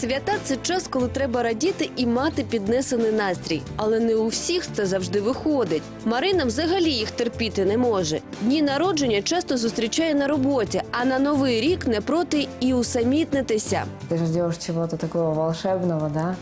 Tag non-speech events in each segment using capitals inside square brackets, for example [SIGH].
Свята це час, коли треба радіти і мати піднесений настрій. Але не у всіх це завжди виходить. Марина взагалі їх терпіти не може. Дні народження часто зустрічає на роботі, а на новий рік не проти і усамітнитися. Ти ж робиш чогось такого волшебного, да?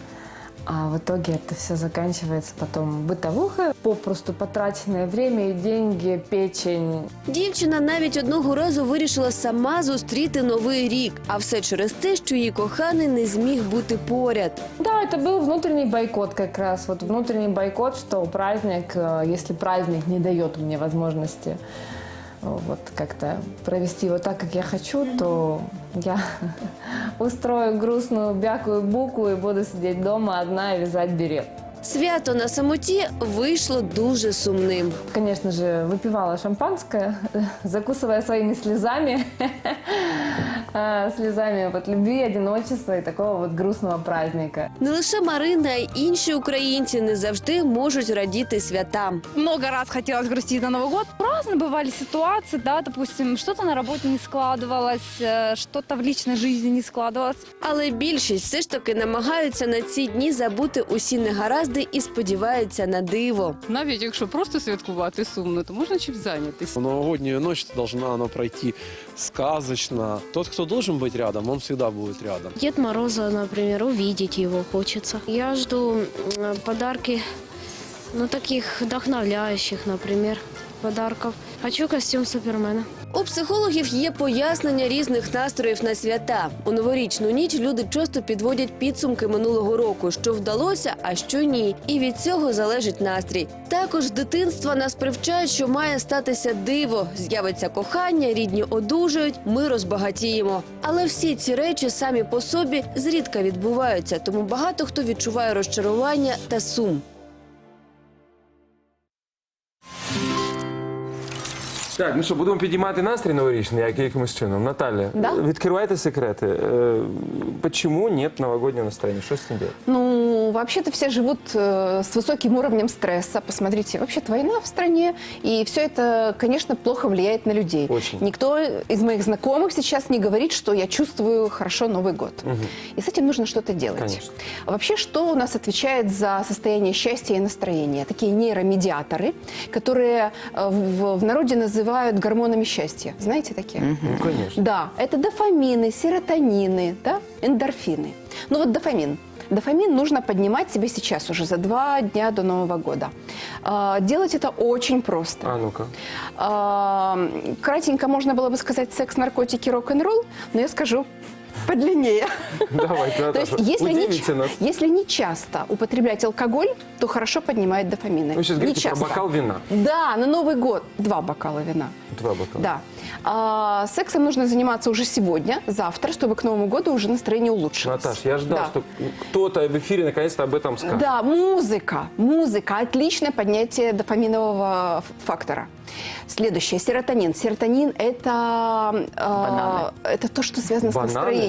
А в итоге это все заканчивается потом бытовуха, попросту потраченное время и деньги, печень. Дівчина навіть одного разу вирішила сама зустріти новий рік, а все через те, що її коханий не зміг бути поряд. Да, это был внутренний бойкот как раз. Вот внутренний бойкот, что праздник, э, если праздник не дает мне возможности э, вот как-то провести его так, как я хочу, то я [LAUGHS] устрою грустную бякую букву и буду сидеть дома одна и вязать берет. Свято на самоті вийшло дуже сумним. Конечно же, выпивала шампанское, [LAUGHS] закусывая своими слезами, [LAUGHS] э, слезами вот любви, одиночества и такого вот грустного праздника. Не лише Марина, а й інші українці не завжди можуть радіти святам. много раз хотелось грустить на Новый год. Разные бывали ситуации, да, допустим, что-то на работе не складывалось, э, что-то в личной жизни не складывалось. Але більшість все ж таки намагаються на ці дні забути усі негаразди і сподіваються на диво. Навіть якщо просто святкувати сумно, то можна чим зайнятися. Новогоднюю ночь должна она пройти сказочно. Тот, кто Должен быть рядом, он всегда будет рядом. Дед Мороза, например, увидеть его хочется. Я жду подарки, ну, таких вдохновляющих, например, подарков. Хочу костюм Супермена. У психологів є пояснення різних настроїв на свята. У новорічну ніч люди часто підводять підсумки минулого року, що вдалося, а що ні. І від цього залежить настрій. Також з дитинства нас привчають, що має статися диво. З'явиться кохання, рідні одужають, ми розбагатіємо. Але всі ці речі самі по собі зрідка відбуваються, тому багато хто відчуває розчарування та сум. Так, ну що, будемо підіймати настрій новорічний, як якимось чином. Наталя, Да? відкривайте секрети. Е, Почему нет новогоднего настроения? Что с ним делать? Ну, вообще-то все живут э, с высоким уровнем стресса. Посмотрите, вообще-то война в стране, и все это, конечно, плохо влияет на людей. Очень. Никто из моих знакомых сейчас не говорит, что я чувствую хорошо Новый год. И с этим нужно что-то делать. Конечно. Вообще, что у нас отвечает за состояние счастья и настроения? Такие нейромедиаторы, которые э, в, в народе называют гормонами счастья. Знаете такие? Ну, конечно. Да, это дофамины, серотонины, да, эндорфины. Ну вот дофамин. Дофамин нужно поднимать себе сейчас уже за два дня до Нового года. А, Делать это очень просто. А ну-ка. А, Кратенько можно было бы сказать секс, наркотики, рок-н-ролл, но я скажу подлиннее. Давайте, То есть, Наташа, если не, удивите нас. если не часто употреблять алкоголь, то хорошо поднимает дофамины. Вы сейчас не говорите про часто. бокал вина. Да, на Новый год два бокала вина. Два бокала. Да. А, сексом нужно заниматься уже сегодня, завтра, чтобы к Новому году уже настроение улучшилось. Наташ, я ждал, Да. что кто-то в эфире наконец-то об этом скажет. Да, музыка. Музыка. Отличное поднятие дофаминового фактора. Следующее. Серотонин. Серотонин – это, э, это то, что связано Бананы? с настроением.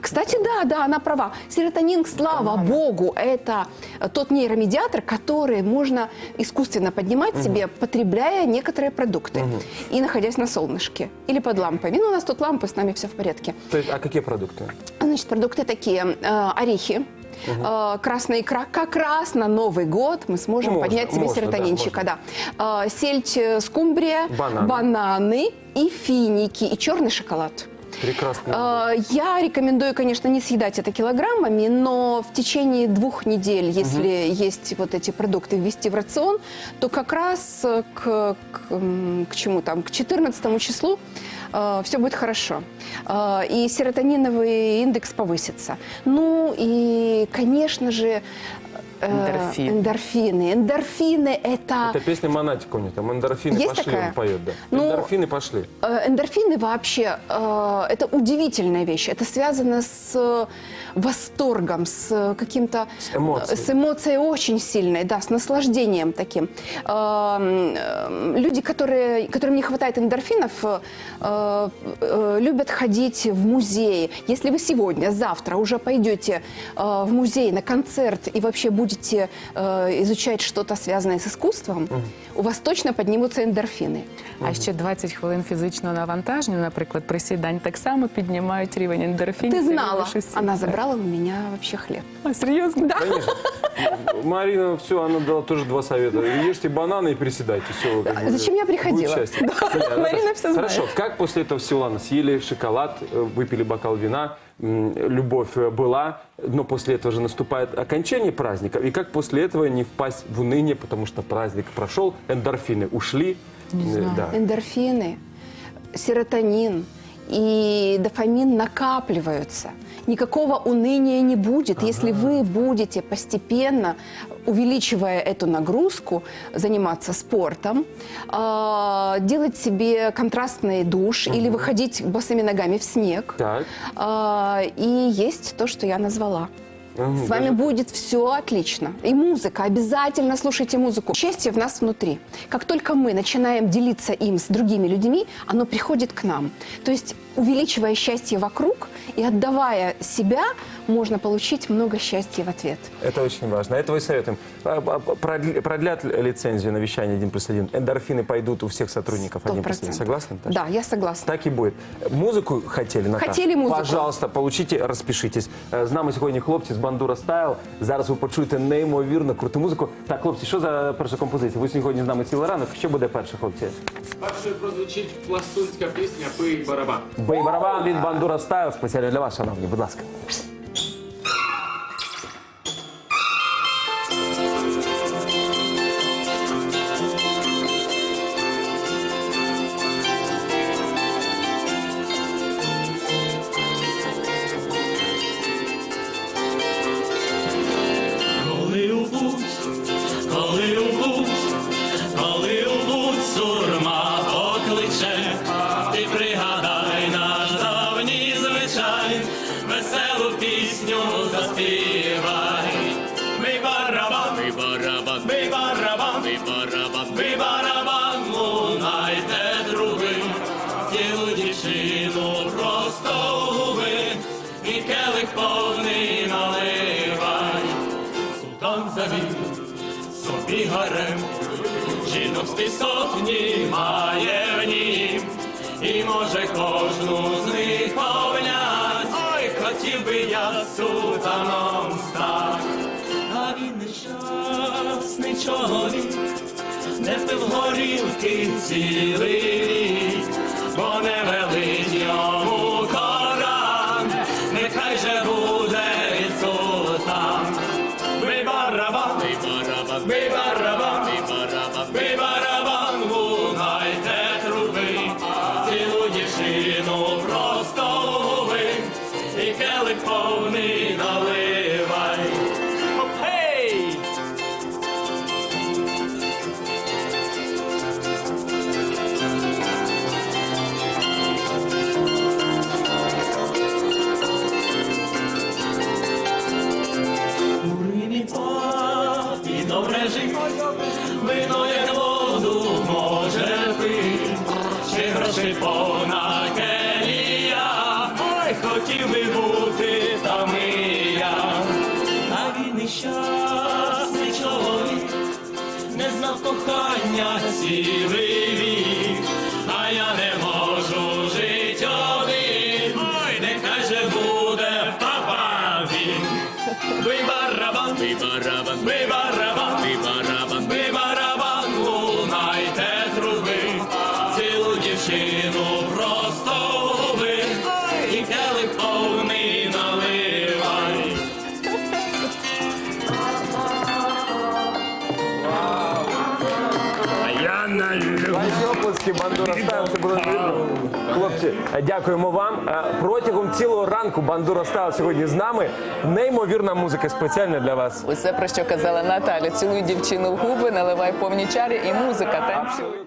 Кстати, да, да, она права. Серотонин, слава богу, это тот нейромедиатор, который можно искусственно поднимать себе, потребляя некоторые продукты и находясь на солнышке или под лампами. Ну, у нас тут лампы, с нами все в порядке. То есть, а какие продукты? Значит, продукты такие, э, орехи, э, красная икра. Как раз на Новый год мы сможем Можно, поднять себе можно, серотонинчика. Да, Э, сельдь, э, скумбрия, Бананы. бананы и финики, и черный шоколад. Прекрасно. Э, Я рекомендую, конечно, не съедать это килограммами, но в течение двух недель, если есть вот эти продукты ввести в рацион, то как раз к, к, к чему там, к 14 числу все будет хорошо. Э, и серотониновый индекс повысится. Ну и, конечно же, э, эндорфины. Эндорфины это... Это песня Монатика у нее, там эндорфины Есть пошли, такая? он поет, да. Ну, эндорфины пошли. Э, Эндорфины вообще э, это удивительная вещь. Это связано с э, восторгом, с каким-то С эмоцией. с эмоцией очень сильной, да, с наслаждением таким. Э, э, Люди, которые, которым не хватает эндорфинов, э, э, любят ходить в музеи. Если вы сегодня, завтра уже пойдете э, в музей на концерт и вообще будете будете э, изучать что-то связанное с искусством, у вас точно поднимутся эндорфины. А ще 20 хвилин фізичного навантаження, наприклад, присідань так само піднімають рівень ендорфінів. Ты Це знала, більше сил. она забрала у меня вообще хлеб. А, серйозно? Да. Конечно. Марина, все, она дала тоже два совета. Ешьте бананы и приседайте. Все, А зачем я приходила? Марина всё знает. Хорошо, как после этого всего, ладно, съели шоколад, э, выпили бокал вина, м, любовь э, была, но после этого же наступает окончание праздника. И как после этого не впасть в уныние, потому что праздник прошел, эндорфины ушли. Э, Да. Эндорфины, серотонин и дофамин накапливаются. Никакого уныния не будет, если вы будете постепенно, увеличивая эту нагрузку, заниматься спортом, а, делать себе контрастный душ или выходить босыми ногами в снег. Так. А, И есть то, что я назвала. С вами даже- будет все отлично. И музыка, обязательно слушайте музыку. Счастье в нас внутри. Как только мы начинаем делиться им с другими людьми, оно приходит к нам. То есть, увеличивая счастье вокруг и отдавая себя, можно получить много счастья в ответ. Это очень важно. Это вы советуем. А, а, продли- Продлят лицензию на вещание 1 плюс 1. Эндорфины пойдут у всех сотрудников 1 плюс 1. 100%. Согласны? Таша? Да, я согласна. Так і буде. Музику хотіли, Наташа? Хотіли музику. Пожалуйста, получите, розпишитесь. Е, З нами сьогодні хлопці з Бандура Стайл. Зараз ви почуєте неймовірно круту музику. Так, хлопці, що за перша композиція? Ви сьогодні з нами цілий ранок. Що буде перше, хлопці? Першою прозвучить пластунська пісня «Пий барабан». Бей барабан від Бандура Стайл. Спеціально для вас, шановні. Будь ласка. Барабан, ми барабан, ми барабан, ми барабан, лунайте другим, цілу дівчину просто губи, і келих повний наливай. Султан завів собі гарем, жінок з сотні має в нім, і може кожну з них повнять. Ой, хотів би я султаном чоловік, не пив горілки цілий рік, бо не кохання цілий вік, а я не можу жить один, ой, нехай же буде папа він. Ви барабан, ви барабан, ви барабан, ви барабан, ви барабан, Ваші Бандура Стайл, це було видно. Хлопці, дякуємо вам. Е, Протягом цілого ранку Бандура Стайл сьогодні з нами. Неймовірна музика спеціально для вас. Усе про що казала Наталя. Цілуй дівчину в губи, наливай повні чарі і музика танцює.